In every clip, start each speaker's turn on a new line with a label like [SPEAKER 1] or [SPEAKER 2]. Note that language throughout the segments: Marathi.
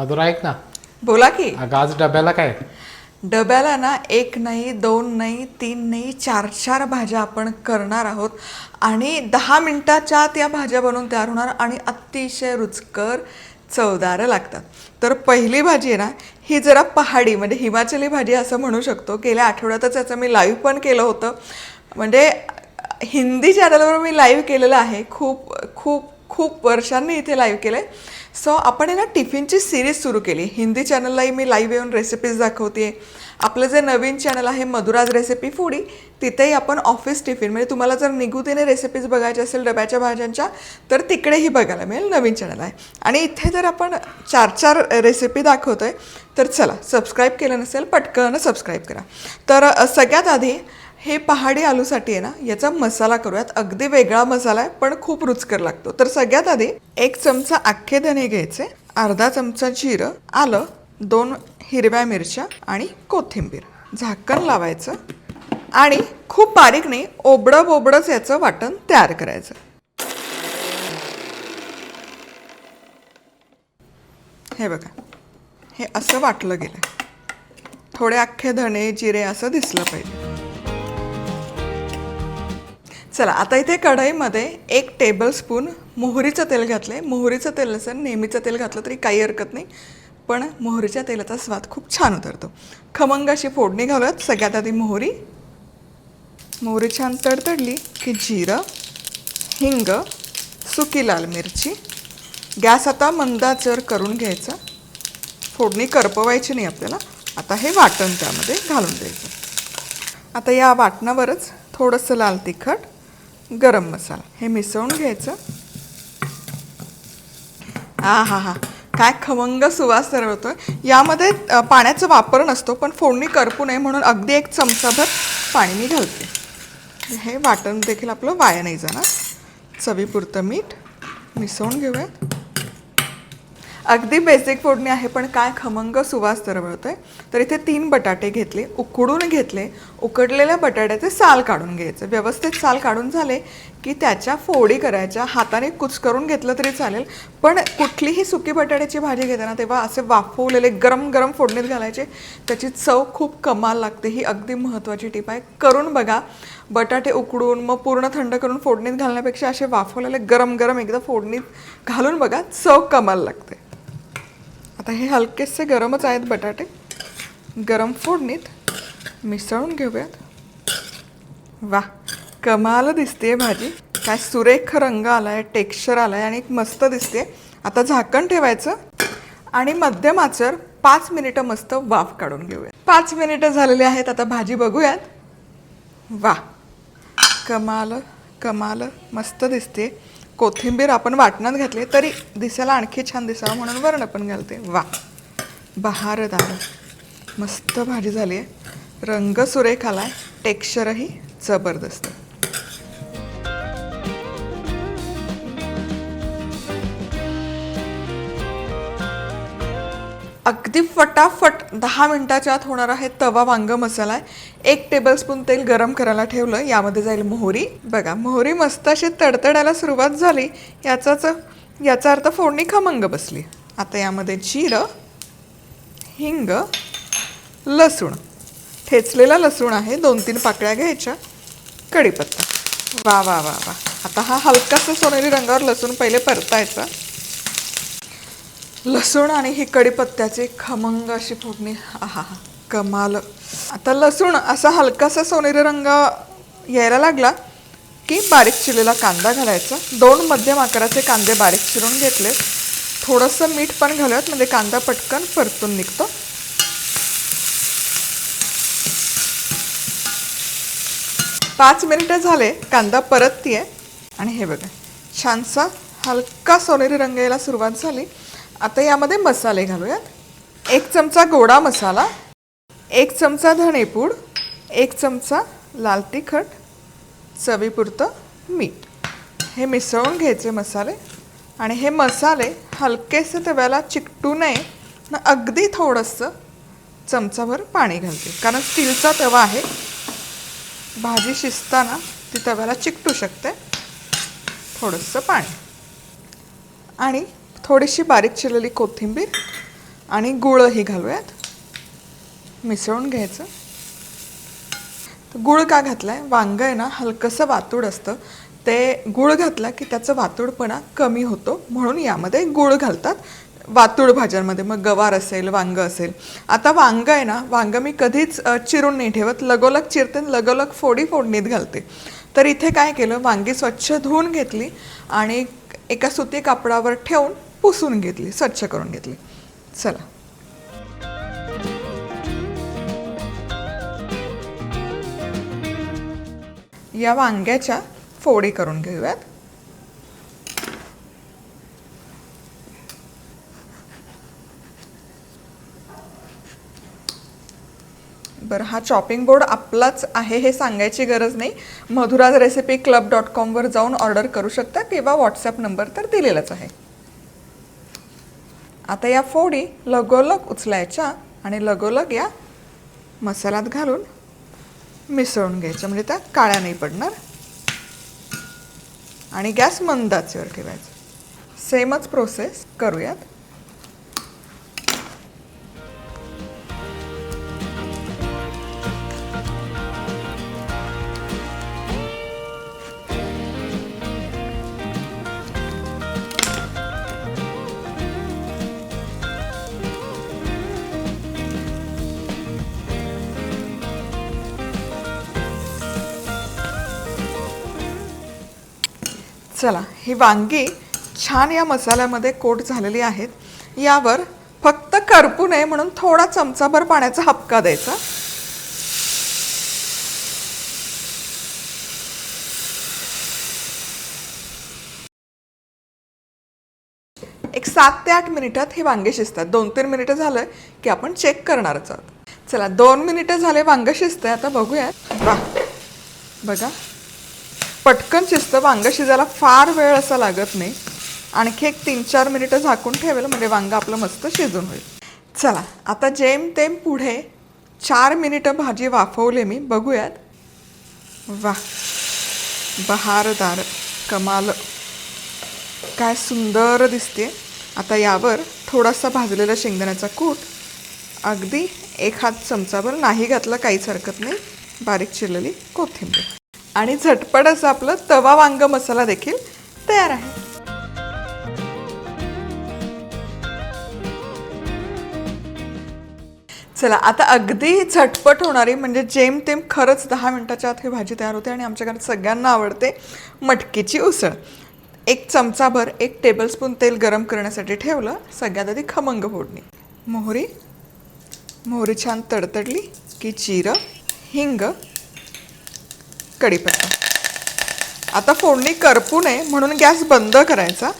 [SPEAKER 1] मधुरा ऐक ना.
[SPEAKER 2] बोला की.
[SPEAKER 1] अगं आज डब्याला काय?
[SPEAKER 2] डब्याला ना एक नाही दोन नाही तीन नाही चार चार भाज्या आपण करणार आहोत. आणि दहा मिनिटाच्या आत या भाज्या बनवून तयार होणार आणि अतिशय रुचकर चवदार लागतात. तर पहिली भाजी आहे ना ही जरा पहाडी म्हणजे हिमाचली भाजी असं म्हणू शकतो. गेल्या आठवड्यातच याचं मी लाईव्ह पण केलं होतं. म्हणजे हिंदी चॅनलवर मी लाईव्ह केलेलं आहे. खूप खूप खूप वर्षांनी इथे लाईव्ह केलं आहे सो आपण आहे ना टिफिनची सिरीज सुरू केली. हिंदी चॅनललाही मी लाईव्ह येऊन रेसिपीज दाखवते आपलं जे नवीन चॅनल आहे मधुराज रेसिपी फूडी तिथेही आपण ऑफिस टिफिन म्हणजे तुम्हाला जर निगुतीने रेसिपीज बघायच्या असेल डब्याच्या भाज्यांच्या तर तिकडेही बघायला मिळेल नवीन चॅनल आहे. आणि इथे जर आपण चार चार रेसिपी दाखवतो आहे तर चला सबस्क्राईब केलं नसेल पटकन सबस्क्राईब करा. तर सगळ्यात आधी हे पहाडी आलूसाठी आहे ना याचा मसाला करूयात. अगदी वेगळा मसाला आहे पण खूप रुचकर लागतो. तर सगळ्यात आधी एक चमचा अख्खे धने घ्यायचे अर्धा चमचा जिरं आलं दोन हिरव्या मिरच्या आणि कोथिंबीर. झाकण लावायचं आणि खूप बारीक नाही ओबडं बोबडंच याचं वाटण तयार करायचं. हे बघा हे असं वाटलं गेलं थोडे अख्खे धणे जिरे असं दिसलं पाहिजे. चला आता इथे कढईमध्ये एक टेबलस्पून मोहरीचं तेल घातलं आहे मोहरीचं तेल नसेल नेहमीचं तेल घातलं तरी काही हरकत नाही. पण मोहरीच्या तेलाचा स्वाद खूप छान उतरतो. खमंग अशी फोडणी घालूयात. सगळ्यात आधी मोहरी. मोहरी छान तडतडली की जिरं हिंग सुकी लाल मिरची. गॅस आता मंदाचर करून घ्यायचा. फोडणी करपवायची नाही आपल्याला. आता हे वाटण त्यामध्ये घालून द्यायचं. आता या वाटणावरच थोडंसं लाल तिखट गरम मसाला. हे मिसळून घ्यायचं. हा हा हा. काय खमंग सुवास तयार यामध्ये पाण्याचा वापर नसतो पण फोडणी करपू नये म्हणून अगदी एक चमचाभर पाणी मी घालते. हे वाटण देखील आपलं वाया नाही जाणार. चवीपुरतं मीठ मिसळून घेऊयात. अगदी बेसिक फोडणी आहे पण काय खमंग सुवास तरवळतोय तर इथे तीन बटाटे घेतले उकडून घेतले उकडलेल्या बटाट्याचे साल काढून घ्यायचे. व्यवस्थित साल काढून झाले की त्याच्या फोडी करायच्या हाताने कुच करून घेतलं तरी चालेल. पण कुठलीही सुकी बटाट्याची भाजी घेताना तेव्हा असे वाफवलेले गरम गरम फोडणीत घालायचे. त्याची चव खूप कमाल लागते ही अगदी महत्त्वाची टीप आहे. करून बघा. बटाटे उकडून मग पूर्ण थंड करून फोडणीत घालण्यापेक्षा असे वाफवलेले गरम गरम एकदा फोडणीत घालून बघा चव कमाल लागते. आता हे हलकेसे गरमच आहेत बटाटे. गरम फोडणीत मिसळून घेऊयात. वा कमाल दिसते भाजी. काय सुरेख रंग आलाय टेक्स्चर आलाय आणि मस्त दिसते आता झाकण ठेवायचं आणि मध्यम आचर पाच मिनिटं मस्त वाफ काढून घेऊयात. पाच मिनिटं झालेली आहेत आता भाजी बघूयात. वा कमाल कमाल मस्त दिसते कोथिंबीर आपण वाटणात घातली तरी दिसायला आणखी छान दिसावं म्हणून वर्ण पण घालते. वा बहारदार. मस्त भाजी झाली आहे रंग सुरेख आला आहे टेक्स्चरही जबरदस्त. अगदी फटाफट दहा मिनटाच्या आत होणार आहे तवा वांग मसाला. आहे एक टेबलस्पून तेल गरम करायला ठेवलं. यामध्ये जाईल मोहरी. बघा मोहरी मस्त अशी तडतडायला सुरुवात झाली. याचाच याचा अर्थ फोडणी खमंग बसली. आता यामध्ये जिरं हिंग लसूण. ठेचलेला लसूण आहे. दोन तीन पाकळ्या घ्यायच्या. कढीपत्ता. वा वा वा वा. आता हा हलकासा सोनेरी रंगावर लसूण पहिले परतायचा. लसूण आणि ही कडीपत्त्याची खमंग अशी फोडणी. आहा हा कमाल. आता लसूण असा हलकासा सोनेरी रंग यायला लागला की बारीक चिरलेला कांदा घालायचा. दोन मध्यम आकाराचे कांदे बारीक चिरून घेतले. थोडंसं मीठ पण घालूयात म्हणजे कांदा पटकन परतून निघतो. पाच मिनिटं झाले कांदा परततीये. आणि हे बघा छानसा हलका सोनेरी रंग यायला सुरुवात झाली. आता यामध्ये मसाले घालूयात. एक चमचा गोडा मसाला एक चमचा धणेपूड एक चमचा लाल तिखट चवीपुरतं मीठ. हे मिसळून घ्यायचे मसाले आणि हे मसाले हलकेसे तव्याला चिकटू नये ना अगदी थोडंसं चमचाभर पाणी घालते. कारण स्टीलचा तवा आहे. भाजी शिजताना ती तव्याला चिकटू शकते. थोडंसं पाणी. आणि थोडीशी बारीक चिरलेली कोथिंबीर आणि गुळही घालूयात. मिसळून घ्यायचं. तर गुळ का घातलाय? वांग आहे ना हलकंसं वातूड असतं. ते गुळ घातला की त्याचं वातूडपणा कमी होतो. म्हणून यामध्ये गुळ घालतात. वातूड भाज्यांमध्ये मग गवार असेल वांग असेल. आता वांग आहे ना वांगं मी कधीच चिरून नाही ठेवत. लगोलग चिरते लगोलग फोडी फोडणीत घालते. तर इथे काय केलं? वांगी स्वच्छ धुवून घेतली आणि एका सुती कापडावर ठेवून पुसून घेतली स्वच्छ करून घेतली. चला. या वांग्याच्या फोडी करून घेऊयात. बरं हा चॉपिंग बोर्ड आपलाच आहे हे सांगायची गरज नाही. मधुराज रेसिपी क्लब डॉट कॉमवर जाऊन ऑर्डर करू शकता किंवा व्हॉट्सॲप नंबर तर दिलेलाच आहे. आता या फोडी लगोलग उचलायच्या आणि लगोलग या मसाल्यात घालून मिसळून घ्यायच्या. म्हणजे त्या काळ्या नाही पडणार. आणि गॅस मंदाचीवर ठेवायचं. सेमच प्रोसेस करूयात. चला ही वांगी छान या मसाल्यामध्ये कोट झालेली आहेत. यावर फक्त करपू नये म्हणून थोडा चमचाभर पाण्याचा हपका द्यायचा. एक सात ते आठ मिनिटात हे वांगे शिजतात. दोन तीन मिनिटं झालं की आपण चेक करणारच आहोत. चला दोन मिनिटं झाले वांगे शिजतंय. आता बघूयात. वा बघा. पटकन शिजतं वांग शिजायला फार वेळ असा लागत नाही. आणखी एक तीन चार मिनिटं झाकून ठेवेल म्हणजे वांगं आपलं मस्त शिजून होईल. चला आता जेमतेम पुढे चार मिनिटं भाजी वाफवले मी बघूयात. वा बहारदार कमाल. काय सुंदर दिसते आता यावर थोडासा भाजलेला शेंगदाण्याचा कूट अगदी एक हात चमचाभर नाही घातला काहीच हरकत नाही. बारीक चिरलेली कोथिंबीर. आणि झटपट असं आपलं तवा वांग मसाला देखील तयार आहे. चला आता अगदी झटपट होणारी म्हणजे जेमतेम खरंच दहा मिनटाच्या आत ही भाजी तयार होते आणि आमच्या घरात सगळ्यांना आवडते मटकीची उसळ. एक चमचाभर एक टेबलस्पून तेल गरम करण्यासाठी ठेवलं सगळ्यात आधी खमंग फोडणी. मोहरी. मोहरी छान तडतडली की जिरं हिंग कढीपत्ता आता फोडणी करपू नये म्हणून गॅस बंद करायचा.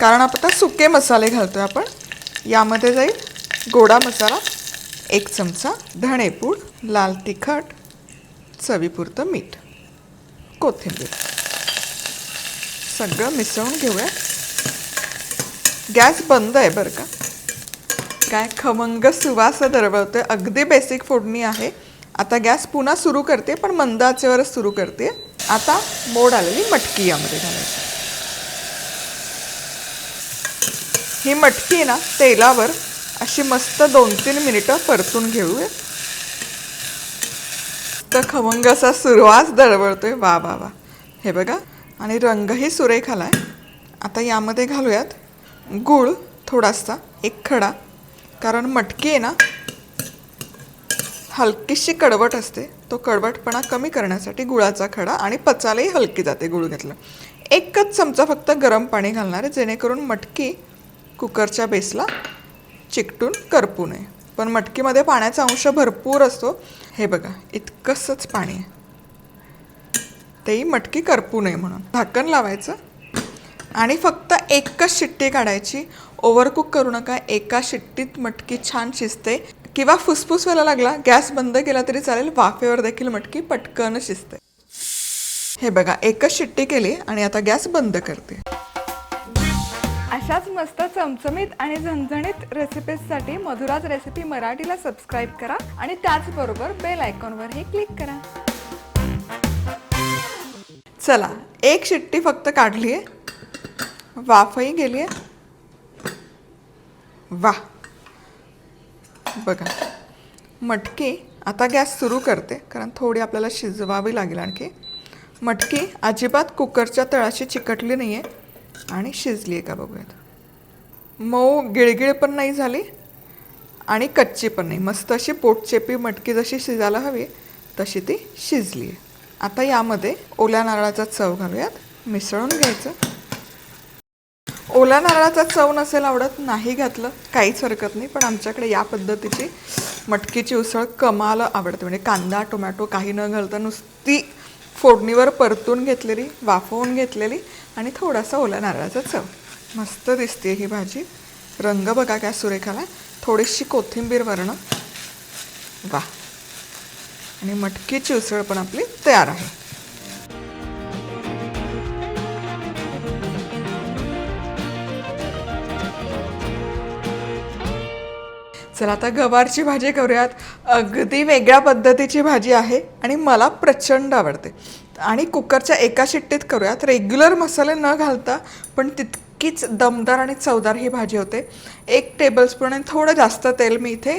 [SPEAKER 2] कारण आता सुके मसाले घालतो आहे आपण. यामध्ये जाईल गोडा मसाला एक चमचा धणेपूड लाल तिखट चवीपुरतं मीठ कोथिंबीर. सगळं मिसळून घेऊया. गॅस बंद आहे बरं का? काय खमंग सुवास दरवळतोय. अगदी बेसिक फोडणी आहे. आता गॅस पुन्हा सुरू करते पण मंद आचेवरच सुरू करते. आता मोड आलेली मटकी यामध्ये घालायची. ही मटकी आहे ना तेलावर अशी मस्त दोन तीन मिनिटं परतून घेऊया. तर खमंग असा सुरवास दळवळतोय. वा वा वा. हे बघा आणि रंगही सुरेख आहे आता यामध्ये घालूयात गूळ थोडासा एक खडा. कारण मटकी आहे ना हलकीशी कडवट असते. तो कडवटपणा कमी करण्यासाठी गुळाचा खडा आणि पचायलाही हलकी जाते गुळ घेतलं. एकच चमचा फक्त गरम पाणी घालणार आहे जेणेकरून मटकी कुकरच्या बेसला चिकटून करपू नये. पण मटकीमध्ये पाण्याचा अंश भरपूर असतो. हे बघा इतकंसंच पाणी आहे. तेही मटकी करपू नये म्हणून. झाकण लावायचं आणि फक्त एकच शिट्टी काढायची. ओव्हरकुक करू नका एका शिट्टीत मटकी छान शिजते. किंवा फुसफुस व्हायला लागला गॅस बंद केला तरी चालेल वाफेवर देखील मटकी पटकन शिजते. हे बघा एकच शिट्टी केली आणि आता गॅस बंद करते. अशाच मस्त चमचमीत आणि झणझणीत रेसिपीजसाठी मधुराज रेसिपी मराठीला सबस्क्राईब करा आणि त्याचबरोबर बेल आयकॉनवरही क्लिक करा. चला एक शिट्टी फक्त काढली आहे वाफही गेली आहे वा बघा. मटकी आता गॅस सुरू करते कारण थोडी आपल्याला शिजवावी लागेल आणखी. मटकी अजिबात कुकरच्या तळाशी चिकटली नाही आहे आणि शिजली आहे का बघूयात. मऊ गिळगिळ पण नाही झाली आणि कच्ची पण नाही. मस्त अशी पोटचेपी मटकी जशी शिजायला हवी तशी ती शिजली आहे आता यामध्ये ओल्या नारळाचा चव घालूयात. मिसळून घ्यायचं. ओल्या नारळाचा चव नसेल आवडत नाही घातलं काहीच हरकत नाही. पण आमच्याकडे या पद्धतीची मटकीची उसळ कमाल आवडते. म्हणजे कांदा टोमॅटो काही न घालता नुसती फोडणीवर परतून घेतलेली वाफवून घेतलेली आणि थोडासा ओल्या नारळाचा चव. मस्त दिसते ही भाजी. रंग बघा काय सुरेखाला. थोडीशी कोथिंबीर वरणं. वा आणि मटकीची उसळ पण आपली तयार आहे. चला आता गवारची भाजी करूयात. अगदी वेगळ्या पद्धतीची भाजी आहे आणि मला प्रचंड आवडते. आणि कुकरच्या एका शिट्टीत करूयात. रेग्युलर मसाले न घालता पण तितकीच दमदार आणि चवदार ही भाजी होते. एक टेबलस्पून आणि थोडं जास्त तेल मी इथे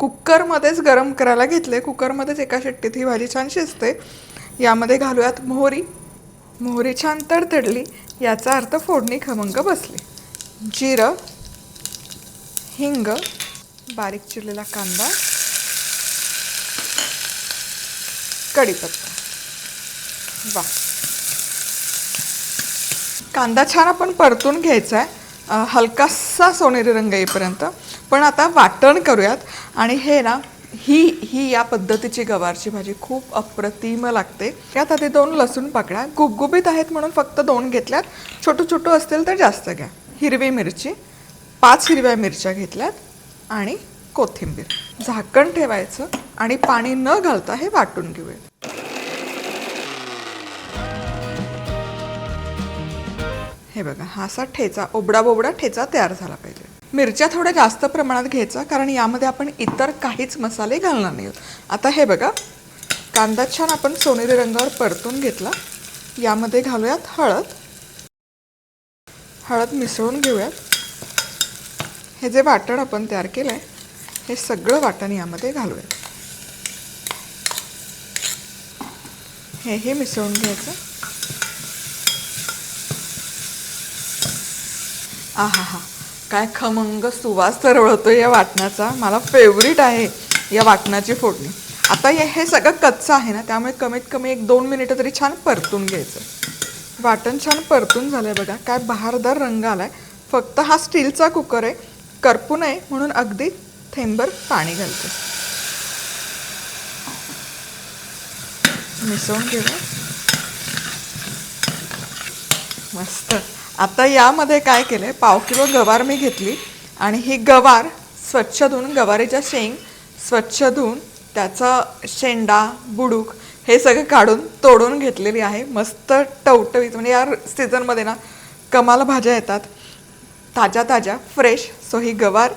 [SPEAKER 2] कुकरमध्येच गरम करायला घेतले. कुकरमध्येच एका शिट्टीत ही भाजी छान शिजते. यामध्ये घालूयात मोहरी. मोहरी छान तडतडली. याचा अर्थ फोडणी खमंग बसली. जिरं हिंग बारीक चिरलेला कांदा कढीपत्ता. वा. कांदा छान आपण परतून घ्यायचा आहे. हलकासा सोनेरी रंग येईपर्यंत. पण आता वाटण करूयात. आणि हे ना ही ही या पद्धतीची गवारची भाजी खूप अप्रतिम लागते. यात आधी दोन लसूण पाकळ्या गुबगुबीत आहेत म्हणून फक्त दोन घेतल्यात. छोटू छोटू असतील तर जास्त घ्या. हिरवी मिरची. पाच हिरव्या मिरच्या घेतल्यात. आणि कोथिंबीर. झाकण ठेवायचं आणि पाणी न घालता हे वाटून घेऊया. हे बघा हा असा ठेचा ओबडा बोबडा ठेचा तयार झाला पाहिजे. मिरच्या थोड्या जास्त प्रमाणात घ्यायचा कारण यामध्ये आपण इतर काहीच मसाले घालणार नाही. आता हे बघा कांदा छान आपण सोनेरी रंगावर परतून घेतला. यामध्ये घालूयात हळद. हळद मिसळून घेऊयात. हे जे वाटण आपण तयार केलं आहे हे सगळं वाटण यामध्ये घालूया. हे हे मिसळून घ्यायचं. आहा हा काय खमंग सुवास तरवळतो या वाटणाचा. मला फेवरेट आहे या वाटणाची फोडणी. आता हे हे सगळं कच्चं आहे ना त्यामुळे कमीत कमी एक दोन मिनिटं तरी छान परतून घ्यायचं. वाटण छान परतून झालं आहे बघा. काय बहारदार रंग आलाय. फक्त हा स्टीलचा कुकर आहे. करपू नये म्हणून अगदी थेंबर पाणी घालते. मिसळून घेऊया मस्त. आता यामध्ये काय केलंय? पाव किलो गवार मी घेतली आणि ही गवार स्वच्छ धुवून गवारीच्या शेंग स्वच्छ धुवून त्याचा शेंडा बुडूक हे सगळं काढून तोडून घेतलेली आहे. मस्त टवटवीत. म्हणजे या सीझनमध्ये ना कमाल भाज्या येतात. ताज्या ताज्या फ्रेश सो ही गवार.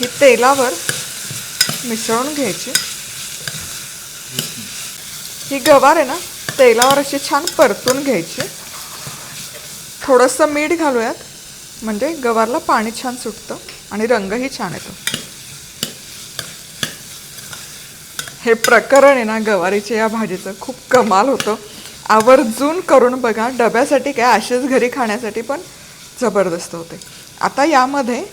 [SPEAKER 2] ही तेलावर मिसळून घ्यायची. ही गवार आहे ना तेलावर अशी छान परतून घ्यायची. थोडंसं मीठ घालूयात म्हणजे गवारला पाणी छान सुटतं आणि रंगही छान येतो. हे प्रकरण आहे ना गवारीच्या या भाजीचं खूप कमाल होतं. आवर्जून करून बघा डब्यासाठी काय असेच घरी खाण्यासाठी पण जबरदस्त होते. आता यामध्ये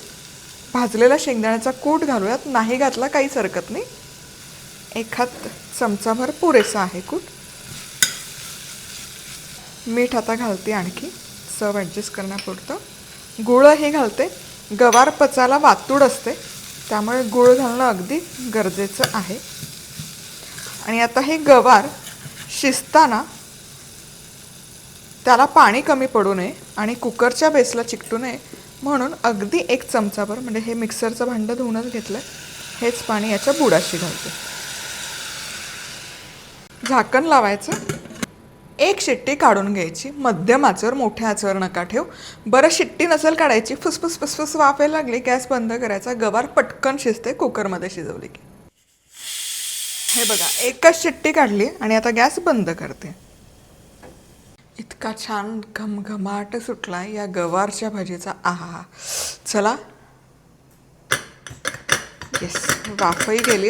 [SPEAKER 2] भाजलेला शेंगदाण्याचा कूट घालूयात. नाही घातला काहीच हरकत नाही. एखाद चमचाभर पुरेसा आहे कूट. मीठ आता घालते आणखी. चव ॲडजस्ट करण्यापुरतं. गुळ हे घालते. गवार पचायला वातूड असते. त्यामुळे गुळ घालणं अगदी गरजेचं आहे. आणि आता हे गवार शिजताना त्याला पाणी कमी पडू नये आणि कुकरच्या बेसला चिकटू नये म्हणून अगदी एक चमचाभर म्हणजे हे मिक्सरचं भांडं धुवूनच घेतलं हेच पाणी याच्या बुडाशी घालते. झाकण लावायचं. एक शिट्टी काढून घ्यायची. मध्यम आचर मोठ्या आचर नका ठेव. बरं शिट्टी नसेल काढायची फुसफुस फुसफुस वाफायला लागली गॅस बंद करायचा गवार पटकन शिजते कुकरमध्ये शिजवली की. हे बघा एकच शिट्टी काढली आणि आता गॅस बंद करते. इतका छान घमघमाट सुटला या गवारच्या भाजीचा. आहा चला. येस वाफही गेली.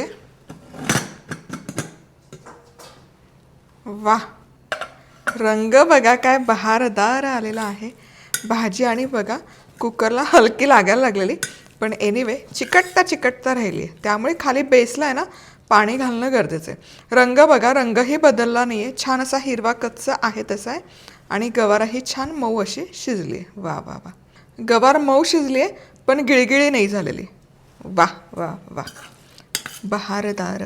[SPEAKER 2] वा रंग बघा काय बहारदार आलेला आहे. भाजी आणि बघा कुकरला हलकी लागायला लागलेली. पण एनिवे चिकटता चिकटता राहिली. त्यामुळे खाली बेसला आहे ना पाणी घालणं गरजेचं आहे. रंग बघा रंगही बदलला नाही आहे छान असा हिरवा कच्चा आहे तसा आहे. आणि गवारही छान मऊ अशी शिजली आहे वा वा वा. गवार मऊ शिजली आहे पण गिळगिळी नाही झालेली. वा वा वा. बहारदार.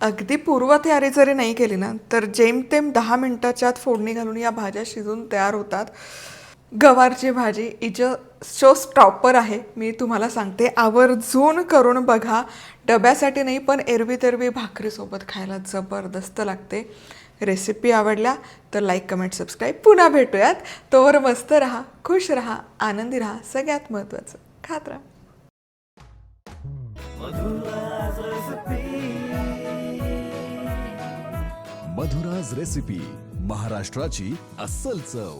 [SPEAKER 2] अगदी पूर्वतयारी जरी नाही केली ना तर जेमतेम दहा मिनटाच्या आत फोडणी घालून या भाज्या शिजून तयार होतात. गवारची भाजी इज शो स्टॉपर आहे मी तुम्हाला सांगते. आवर्जून करून बघा. डब्यासाठी नाही पण एरवी तेरवी भाकरीसोबत खायला जबरदस्त लागते. रेसिपी आवडल्या तर लाईक कमेंट सबस्क्राईब पुन्हा भेटूयात. तोवर मस्त राहा खुश राहा आनंदी राहा सगळ्यात महत्त्वाचं. खात राहा.
[SPEAKER 1] मधुराज रेसिपी महाराष्ट्राची अस्सल चव.